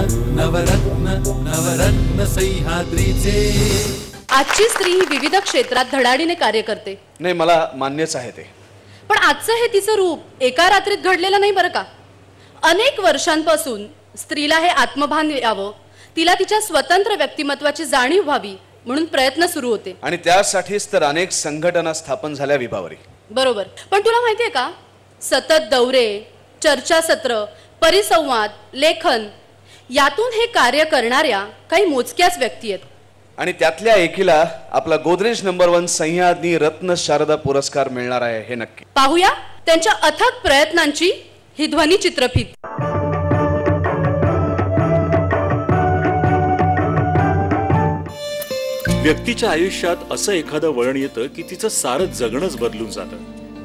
नवरत्न नवरत्न सह्याद्रीचे. आजची स्त्री ही विविध क्षेत्रात धडाडीने कार्य करते. नाही मला मान्यच आहे ते. पण आजचं हे तिचं रूप एका रात्रीत घडलेलं नाही बरं का? अनेक वर्षांपासून स्त्रीला हे आत्मभान यावं तिला तिच्या स्वतंत्र व्यक्तिमत्वाची जाणीव व्हावी म्हणून प्रयत्न सुरू होते. आणि त्यासाठीच तर अनेक संघटना स्थापन झाल्या विभावरी. बरोबर. पण तुला माहितीये का? सतत दौरे चर्चासत्र परिसंवाद लेखन यातून हे कार्य करणाऱ्या काही मोजक्याच व्यक्ती आहेत. आणि त्यातल्या एकीला आपला गोदरेज नंबर वन सह्याद्री रत्न शारदा पुरस्कार मिळणार आहे हे नक्की. पाहूया त्यांच्या अथक प्रयत्नांची ही ध्वनी चित्रफित. व्यक्तीच्या आयुष्यात असं एखादं वळण येतं की तिचं सारं जगणंच बदलून जातं.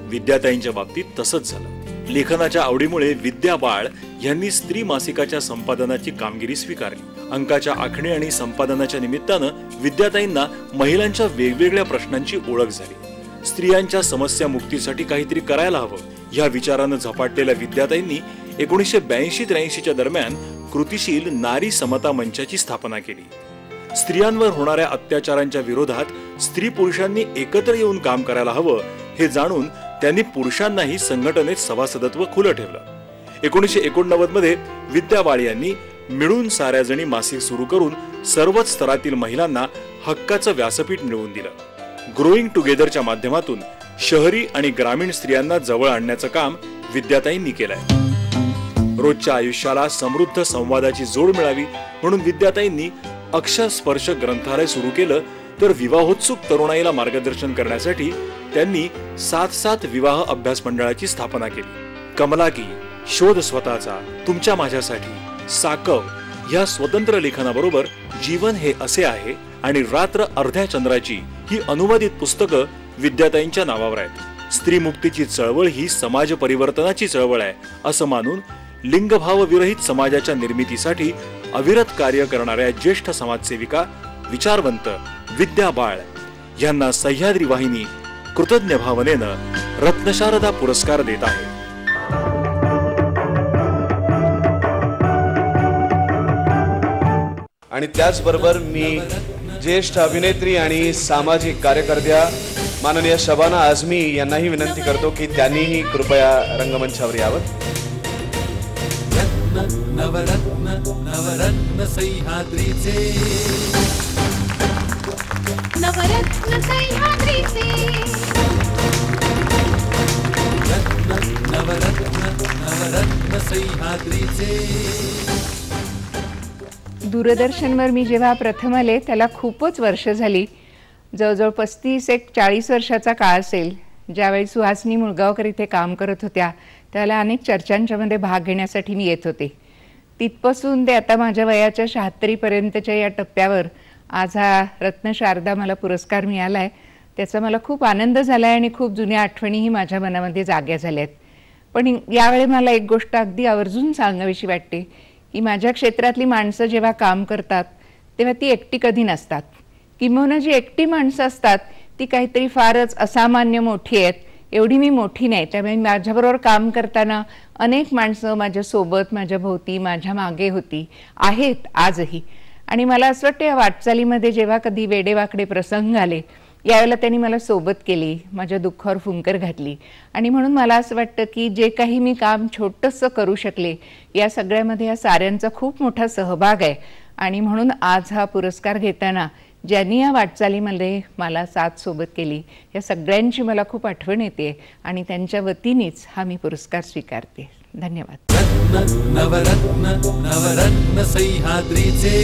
विद्याताईंच्या बाबतीत तसंच झालं. लेखनाच्या आवडीमुळे विद्या बाळ यांनी स्त्री मासिकाच्या संपादनाची कामगिरी स्वीकारली. अंकाच्या आखणी आणि संपादनाच्या निमित्तानं विद्याताईंना महिलांच्या वेगवेगळ्या प्रश्नांची ओळख झाली. स्त्रियांच्या समस्या मुक्तीसाठी काहीतरी करायला हवं या विचारानं झपाटलेल्या विद्याताईंनी एकोणीसशे ब्याऐंशी त्र्याऐंशीच्या दरम्यान कृतिशील नारी समता मंचाची स्थापना केली. स्त्रियांवर होणाऱ्या अत्याचारांच्या विरोधात स्त्री पुरुषांनी एकत्र येऊन काम करायला हवं हे जाणून त्यांनी पुरुषांनाही संघटनेत सभासदत्व खुलं ठेवलं. एकोणीसशे एकोणनव्वदमध्ये विद्या यांनी मिळून साऱ्या जणी मासिक सुरू करून सर्वच स्तरातील महिलांना हक्काचं व्यासपीठ मिळवून दिलं. ग्रोईंग टुगेदरच्या माध्यमातून शहरी आणि ग्रामीण स्त्रियांना जवळ आणण्याचं काम विद्याताईंनी केलंय. रोजच्या आयुष्याला समृद्ध संवादाची जोड मिळावी म्हणून विद्याताईंनी अक्षर स्पर्श ग्रंथालय सुरू केलं तर विवाहोत्सुक तरुणाईला मार्गदर्शन करण्यासाठी त्यांनी सात सात विवाह अभ्यास मंडळाची स्थापना केली. कमला की शोध स्वतःचा तुमच्या माझ्यासाठी साकव ह्या स्वतंत्र लेखनाबरोबर जीवन हे असे आहे आणि रात्र अर्ध्या चंद्राची ही अनुवादित पुस्तकं विद्याताईंच्या नावावर आहेत. स्त्री मुक्तीची चळवळ ही समाज परिवर्तनाची चळवळ आहे असं मानून लिंगभाव विरहित समाजाच्या निर्मितीसाठी अविरत कार्य करणाऱ्या ज्येष्ठ समाजसेविका विचारवंत विद्या बाळ यांना सह्याद्री वाहिनी कृतज्ञ भावनेनं रत्नशारदा पुरस्कार देत आहे. आणि त्याचबरोबर मी ज्येष्ठ अभिनेत्री आणि सामाजिक कार्यकर्त्या माननीय शबाना आझमी यांनाही विनंती करतो की त्यांनीही कृपया रंगमंचावर यावं. नवरत्न नवरत्न सह्याद्रीचे नवरत्न सह्याद्रीचे नवरत्न नवरत्न सह्याद्रीचे. दूरदर्शनवर मी जेव्हा प्रथम आले त्याला खूपच वर्ष झाली. जवळजवळ पस्तीस एक चाळीस वर्षाचा काळ असेल. ज्यावेळी सुहासनी मुळगावकर इथे काम करत होत्या त्याला अनेक चर्चांच्यामध्ये भाग घेण्यासाठी मी येत होते. तिथपासून ते आता माझ्या वयाच्या शहात्तरीपर्यंतच्या या टप्प्यावर आज हा रत्न शारदा मला पुरस्कार मिळाला आहे त्याचा मला खूप आनंद झाला आहे आणि खूप जुन्या आठवणीही माझ्या मनामध्ये जाग्या झाल्या आहेत पण यावेळी मला एक गोष्ट अगदी आवर्जून सांगावीशी वाटते की माझ्या क्षेत्रातली माणसं जेव्हा काम करतात तेव्हा ती एकटी कधी नसतात. किंबहुना जी एकटी माणसं असतात ती काहीतरी फारच असामान्य मोठी आहेत एवढी मी मोठी नाही. त्यामुळे माझ्याबरोबर काम करताना अनेक माणसं माझ्यासोबत माझ्या भोवती माझ्या मागे होती आहेत आजही. आणि मला असं वाटतं या वाटचालीमध्ये जेव्हा कधी वेडेवाकडे प्रसंग आले यावेळेला त्यांनी मला सोबत केली माझ्या दुःखावर फुंकर घातली. आणि म्हणून मला असं वाटतं की जे काही मी काम छोटंसं करू शकले या सगळ्यामध्ये या साऱ्यांचा खूप मोठा सहभाग आहे. आणि म्हणून आज हा पुरस्कार घेताना ज्यांनी या वाटचालीमध्ये मला साथ सोबत केली या सगळ्यांची मला खूप आठवण येते आणि त्यांच्या वतीनेच हा मी पुरस्कार स्वीकारते. धन्यवाद नवरत्न नवरत्न सह्याद्रीचे